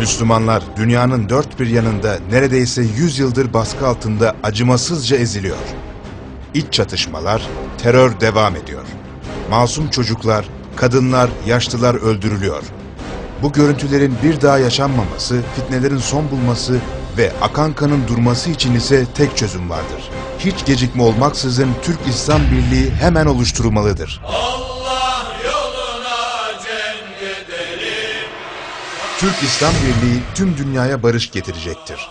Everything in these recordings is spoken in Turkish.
Müslümanlar dünyanın dört bir yanında neredeyse 100 yıldır baskı altında acımasızca eziliyor. İç çatışmalar, terör devam ediyor. Masum çocuklar, kadınlar, yaşlılar öldürülüyor. Bu görüntülerin bir daha yaşanmaması, fitnelerin son bulması ve akan kanın durması için ise tek çözüm vardır. Hiç gecikme olmaksızın Türk İslam Birliği hemen oluşturulmalıdır. Türk İslam Birliği tüm dünyaya barış getirecektir.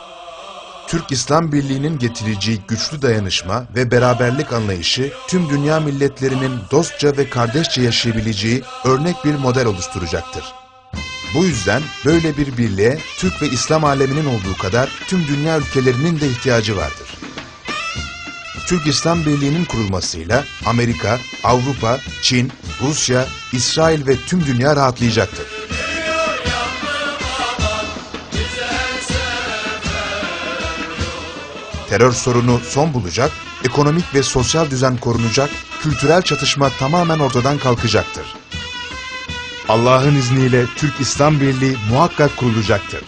Türk İslam Birliği'nin getireceği güçlü dayanışma ve beraberlik anlayışı tüm dünya milletlerinin dostça ve kardeşçe yaşayabileceği örnek bir model oluşturacaktır. Bu yüzden böyle bir birliğe Türk ve İslam aleminin olduğu kadar tüm dünya ülkelerinin de ihtiyacı vardır. Türk İslam Birliği'nin kurulmasıyla Amerika, Avrupa, Çin, Rusya, İsrail ve tüm dünya rahatlayacaktır. Terör sorunu son bulacak, ekonomik ve sosyal düzen korunacak, kültürel çatışma tamamen ortadan kalkacaktır. Allah'ın izniyle Türk İslam Birliği muhakkak kurulacaktır.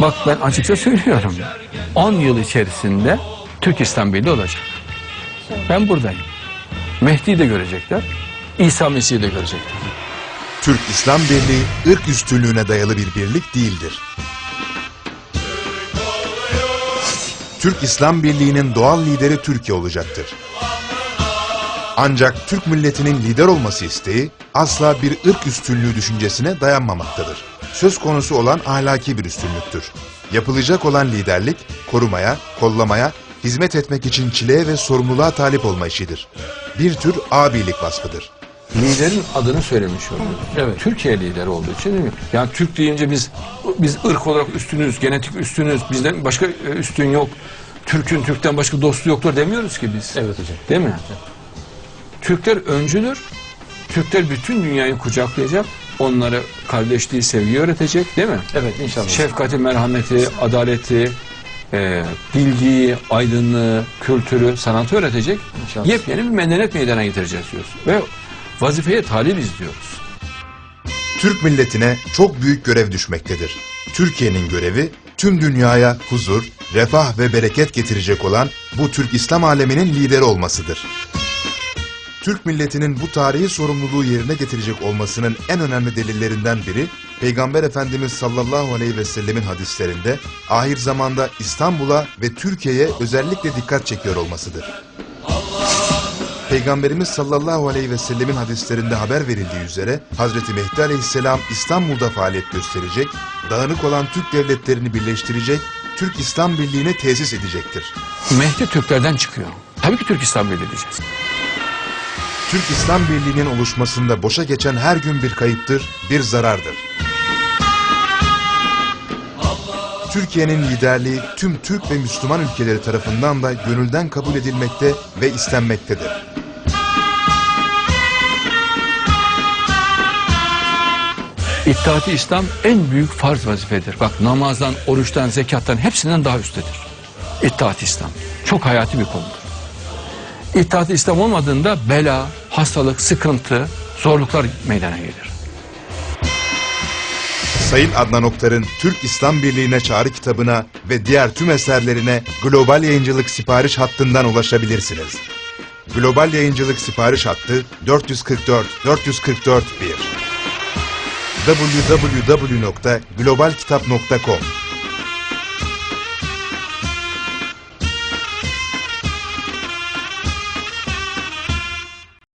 Bak ben açıkça söylüyorum. 10 yıl içerisinde Türk İslam Birliği olacak. Ben buradayım. Mehdi'yi de görecekler. İsa Mesih'i de görecekler. Türk İslam Birliği ırk üstünlüğüne dayalı bir birlik değildir. Türk İslam Birliği'nin doğal lideri Türkiye olacaktır. Ancak Türk milletinin lider olması isteği asla bir ırk üstünlüğü düşüncesine dayanmamaktadır. Söz konusu olan ahlaki bir üstünlüktür. Yapılacak olan liderlik, korumaya, kollamaya, hizmet etmek için çileye ve sorumluluğa talip olma işidir. Bir tür abilik vasfıdır. Liderin adını söylemiş oluyoruz. Evet. Türkiye lideri olduğu için değil mi? Yani Türk deyince biz biz ırk olarak üstünüz, genetik üstünüz, bizden başka e, üstün yok. Türk'ün Türk'ten başka dostu yoktur demiyoruz ki biz. Evet hocam. Değil mi? Türkler öncüdür. Türkler bütün dünyayı kucaklayacak. Onlara kardeşliği, sevgiyi öğretecek değil mi? Evet inşallah. Şefkati, merhameti, adaleti, e, bilgiyi, aydınlığı, kültürü, sanatı öğretecek. İnşallah. Yepyeni bir medeniyet meydana getireceğiz diyoruz. Ve vazifeye talibiz diyoruz. Türk milletine çok büyük görev düşmektedir. Türkiye'nin görevi tüm dünyaya huzur, refah ve bereket getirecek olan bu Türk İslam aleminin lideri olmasıdır. Türk milletinin bu tarihi sorumluluğu yerine getirecek olmasının en önemli delillerinden biri Peygamber Efendimiz sallallahu aleyhi ve sellemin hadislerinde ahir zamanda İstanbul'a ve Türkiye'ye özellikle dikkat çekiyor olmasıdır. Peygamberimiz sallallahu aleyhi ve sellemin hadislerinde haber verildiği üzere Hazreti Mehdi aleyhisselam İstanbul'da faaliyet gösterecek, dağınık olan Türk devletlerini birleştirecek, Türk İslam Birliği'ni tesis edecektir. Mehdi Türklerden çıkıyor. Tabii ki Türk İslam Birliği diyeceğiz. Türk İslam Birliği'nin oluşmasında boşa geçen her gün bir kayıptır, bir zarardır. Türkiye'nin liderliği tüm Türk ve Müslüman ülkeleri tarafından da gönülden kabul edilmekte ve istenmektedir. İttihat-ı İslam en büyük farz vazifedir. Bak namazdan, oruçtan, zekattan hepsinden daha üsttedir. İttihat-ı İslam. Çok hayati bir konudur. İttihat-ı İslam olmadığında bela, hastalık, sıkıntı, zorluklar meydana gelir. Sayın Adnan Oktar'ın Türk İslam Birliği'ne çağrı kitabına ve diğer tüm eserlerine Global Yayıncılık sipariş hattından ulaşabilirsiniz. Global Yayıncılık sipariş hattı 444 444 1 www.globalkitap.com